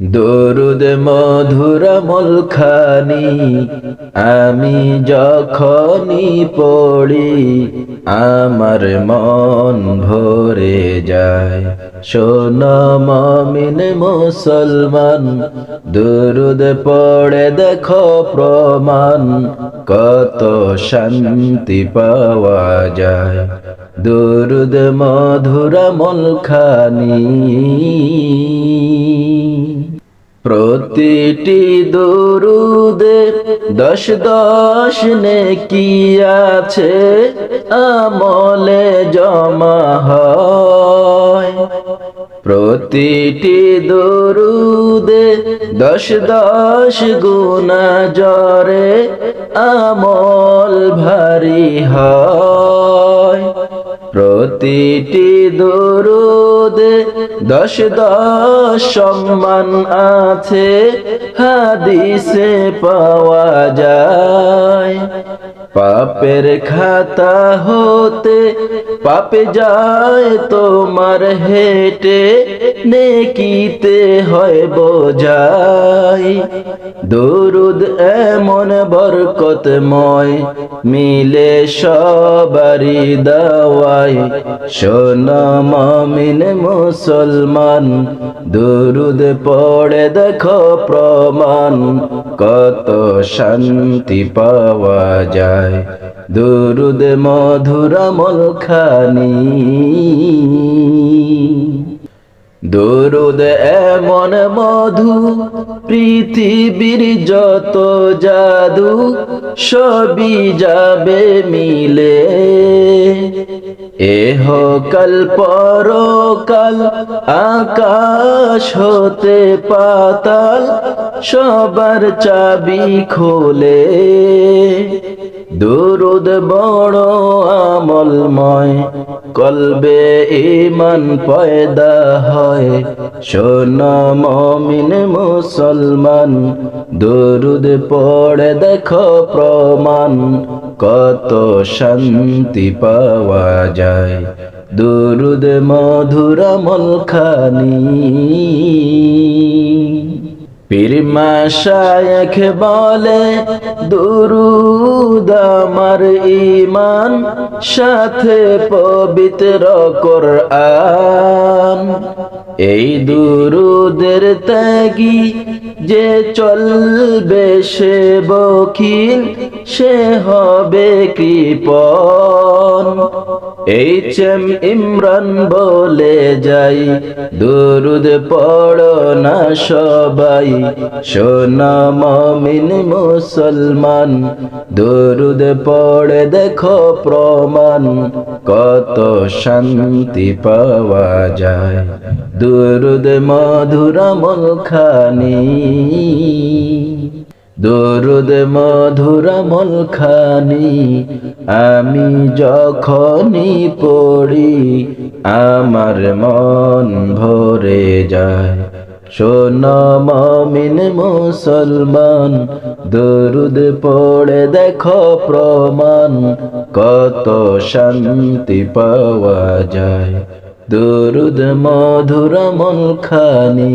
দরুদ মধুর মলখানি, আমি যখনই পড়ি, আমার মন ভরে যায়। শোন মমিন মুসলমান, দরুদ পড়ে দেখো প্রমাণ, কত শান্তি পাওয়া যায়। দরুদ মধুর মলখানি প্রতিটি দরুদে দশ দশ নেকি আছে, আমলে জমা হয়। প্রতিটি দরুদে দশ দশ গুণা জরে আমল ভারী হয়। প্রতিটি দরুদ দশ দশ সম্মান আছে হাদিসে পাওয়া যায়। পাপের খাতা হতে পাপে যায় তোমার হেটে, নেকিতে হয় বোঝাই। দরুদ এমন বরকতময়, মিলে সবারি দাওয়াই। মমিন মুসলমান, দরুদ পড়ে দেখো প্রমাণ, কত শান্তি পাওয়া যায়। দরুদ মধুর মলখানি দরুদ এমন মধু, পৃথিবীর যত জাদু, সবই যাবে মিলে। এহ কাল পরকাল আকাশ হতে পাতাল সবার চাবি খোলে। দুরুদ বড় আমলময়, কলবে ইমান পয়দা হয়। শোন মমিন মুসলমান, দুরুদ পড়ে দেখো প্রমাণ, কত শান্তি পাওয়া যায়। দুরুদ মধুর মলখানি পীরমা শায়খ বলে দুরুদ আমার ইমান সাথে পবিত্র কোরআন। এই দুরুদের ত্যাগী যে চলবে সে বখিল, সে হবে কৃপন এই চেম ইমরান বলে যাই, দুরুদ পড়ো না সবাই। সোনা মমিন মুসলমান, দুরুদ পড়ে দেখো প্রমাণ, কত শান্তি পাওয়া যায়। দুরুদ মধুর মলখানি। দরুদ মধুর মলখানি আমি যখনই পড়ি, আমার মন ভরে যায়। শোন মমিন মুসলমান, দরুদ পড়ে দেখো প্রমাণ, কত শান্তি পাওয়া যায়। দুরুদ মধুর মন খানি